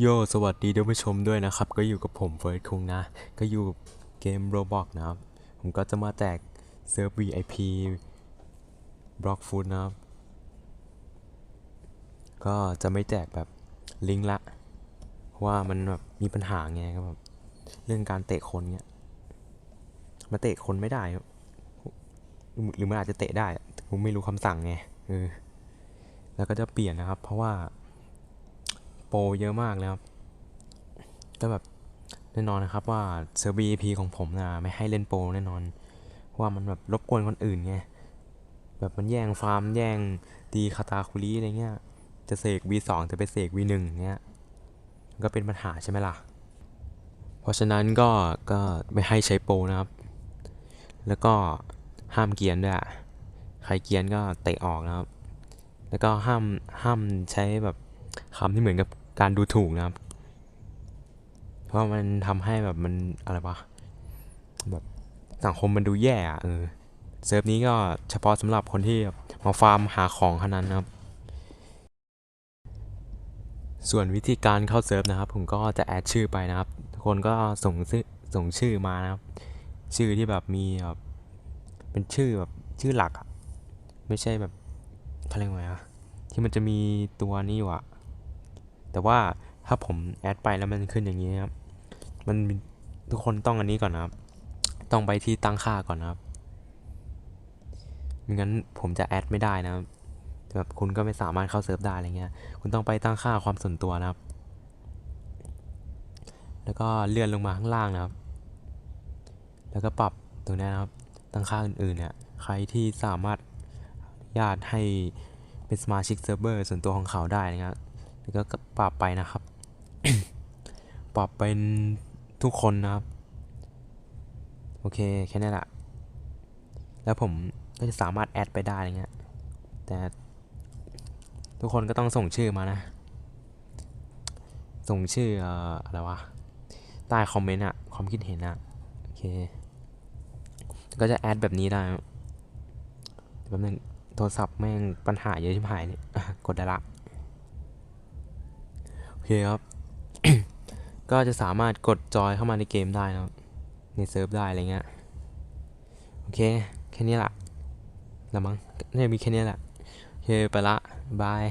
โยสวัสดีท่านผู้ชมด้วยนะครับ ก็อยู่กับผมเฟิร์สคุงนะ ก็อยู่เกม Roblox นะครับ ผมก็จะมาแจกเซิร์ฟ VIP บล็อกฟูดนะครับ ก็จะไม่แจกแบบลิงก์ละ เพราะว่ามันแบบมีปัญหาไงครับแบบเรื่องการเตะคนเงี้ยมาเตะคนไม่ได้หรือมันอาจจะเตะได้ผมไม่รู้คำสั่งไงเออแล้วก็จะเปลี่ยนนะครับ เพราะว่า โปรเยอะมากเลยครับก็แบบแน่นอนนะครับว่าเซิร์ฟ VIP ของผมนะไม่ให้เล่นโปรแน่นอนเพราะว่ามันแบบรบกวนคนอื่นไง แบบมันแย่งฟาร์มแย่งตีคาตาคุริอะไรเงี้ย จะเสก V2 จะไปเสก V1 เงี้ย ก็เป็นปัญหาใช่ไหมล่ะ เพราะฉะนั้นก็ก็ไม่ให้ใช้โปรนะครับ แล้วก็ห้ามเกียนด้วยใครเกียนก็เตะออกนะครับ แล้วก็ห้ามห้ามใช้แบบคำที่เหมือนกับ การดูถูกนะครับ เพราะมันทำให้แบบมันอะไรวะแบบสังคมมันดูแย่อะเออเซิร์ฟนี้ก็เฉพาะสำหรับคนที่มาฟาร์มหาของเท่านั้นนะครับ ส่วนวิธีการเข้าเซิร์ฟนะครับ ผมก็จะแอดชื่อไปนะครับทุกคนก็ส่งชื่อส่งชื่อมานะครับ ชื่อที่แบบมีแบบเป็นชื่อแบบชื่อหลักอะไม่ใช่แบบเขาเรียกว่าไงอะที่มันจะมีตัวนี้อยู่อะ แต่ว่าถ้าผมแอดไปแล้วมันขึ้นอย่างนี้ครับ มันทุกคนต้องอันนี้ก่อนนะครับ ต้องไปที่ตั้งค่าก่อนนะครับไม่งั้นผมจะแอดไม่ได้นะครับแบบคุณก็ไม่สามารถเข้าเซิร์ฟได้อะไรเงี้ย คุณต้องไปตั้งค่าความส่วนตัวนะครับ แล้วก็เลื่อนลงมาข้างล่างนะครับ แล้วก็ปรับตรงนี้นะครับ ตั้งค่าอื่นๆเนี่ย ใครที่สามารถอนุญาตให้เป็นสมาชิกเซิร์ฟเวอร์ส่วนตัวของเขาได้นะครับ แล้วก็ปรับไปนะครับ ปรับเป็นทุกคนนะครับ โอเคแค่นี้แหละ แล้วผมก็จะสามารถแอดไปได้อะไรเงี้ย แต่ทุกคนก็ต้องส่งชื่อมานะ ส่งชื่ออะไรวะ ใต้คอมเมนต์อะความคิดเห็นอะโอเค ก็จะแอดแบบนี้ได้แป๊บนึงโทรศัพท์แม่งปัญหาเยอะชิบหายเลยอะกดได้ละ คครับ ก็จะสามารถกดจอยเข้ามาในเกมได้นะครับในเซิร์ฟได้อะไรเงี้ย โอเค แค่นี้ละละมั้งน่ามีแค่นี้แหละโอเค ไปละ บาย